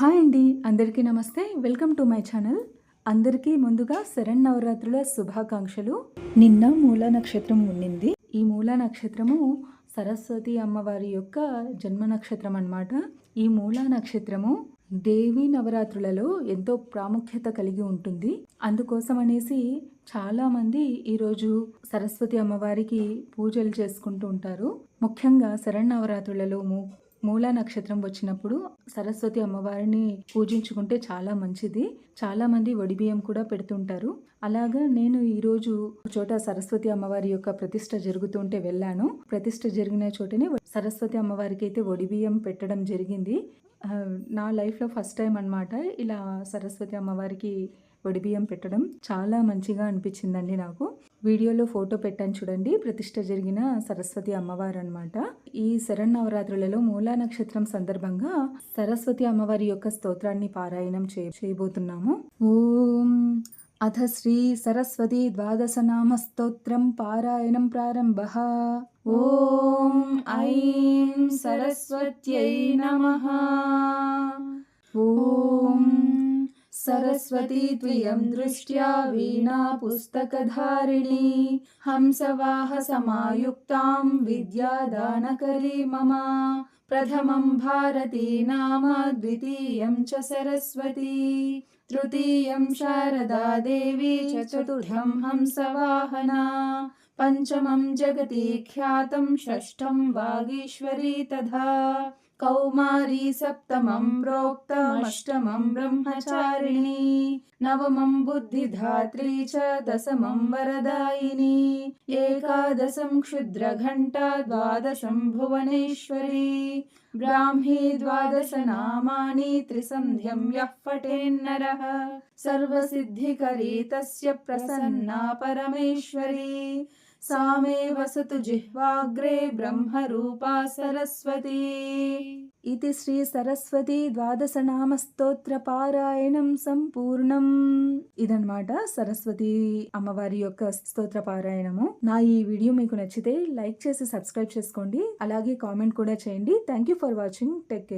Hi అండి అందరికీ నమస్తే. Welcome to my channel. అందరికీ ముందుగా శరణ్ నవరాత్రుల శుభాకాంక్షలు. నిన్న మూల నక్షత్రం ఉండింది. ఈ మూల నక్షత్రము సరస్వతి అమ్మవారి యొక్క జన్మ నక్షత్రం అన్నమాట. ఈ మూల నక్షత్రము దేవి నవరాత్రులలో ఎంతో ప్రాముఖ్యత కలిగి ఉంటుంది. అందుకోసం అనేసి చాలామంది ఈరోజు సరస్వతి అమ్మవారికి పూజలు చేసుకుంటూ ఉంటారు. ముఖ్యంగా శరణ్ నవరాత్రులలో మూలా నక్షత్రం వచ్చినప్పుడు సరస్వతి అమ్మవారిని పూజించుకుంటే చాలా మంచిది. చాలా మంది వడిబియ్యం కూడా పెడుతుంటారు. అలాగా నేను ఈరోజు ఒక చోట సరస్వతి అమ్మవారి యొక్క ప్రతిష్ట జరుగుతుంటే వెళ్ళాను. ప్రతిష్ట జరిగిన చోటనే సరస్వతి అమ్మవారికి అయితే వడిబియ్యం పెట్టడం జరిగింది. నా లైఫ్లో ఫస్ట్ టైం అన్నమాట ఇలా సరస్వతి అమ్మవారికి వడిబియ్యం పెట్టడం చాలా మంచిగా అనిపించిందండి నాకు. వీడియోలో ఫోటో పెట్టాను చూడండి. ప్రతిష్ట జరిగిన సరస్వతి అమ్మవారు అనమాట ఈ శరన్నవరాత్రులలో మూలా నక్షత్రం సందర్భంగా సరస్వతి అమ్మవారి యొక్క స్తోత్రాన్ని పారాయణం చే చేయబోతున్నాము. ఓం అథ శ్రీ సరస్వతి ద్వాదశ నామ స్తోత్రం పారాయణం ప్రారంభ. ఓం ఐం సరస్వత్యై నమః. सरस्वती त्वयं दृष्ट्या वीणा पुस्तकधारिणी हंसवाहसमायुक्तां विद्यादानकरी मम प्रथमं भारती नाम द्वितीयं च सरस्वती तृतीयं शारदा देवी च चतुर्थं हंसवाहना पञ्चमं जगति ख्यातं षष्ठं वागीश्वरी तथा कौमारी सप्तमं प्रोक्तमष्टमं ब्रह्मचारिणी। नवमं बुद्धिधात्री च दशमं वरदायिनी। एकादशं क्षुद्रघण्टा द्वादशं भुवनेश्वरी। ब्राह्मी द्वादशनामानि त्रिसन्ध्यं यः पठेन्नरः सर्वसिद्धिकरी तस्य प्रसन्ना परमेश्वरी सा मे वसतु जिह्वाग्रे ब्रह्मरूपा सरस्वती इति శ్రీ సరస్వతి ద్వాదశ నామ స్తోత్ర పారాయణం సంపూర్ణం ఇదన్నమాట సరస్వతి అమ్మవారి యొక్క స్తోత్ర పారాయణము నా ఈ వీడియో మీకు నచ్చితే లైక్ చేసి సబ్స్క్రైబ్ చేసుకోండి అలాగే కామెంట్ కూడా చేయండి thank you for watching take care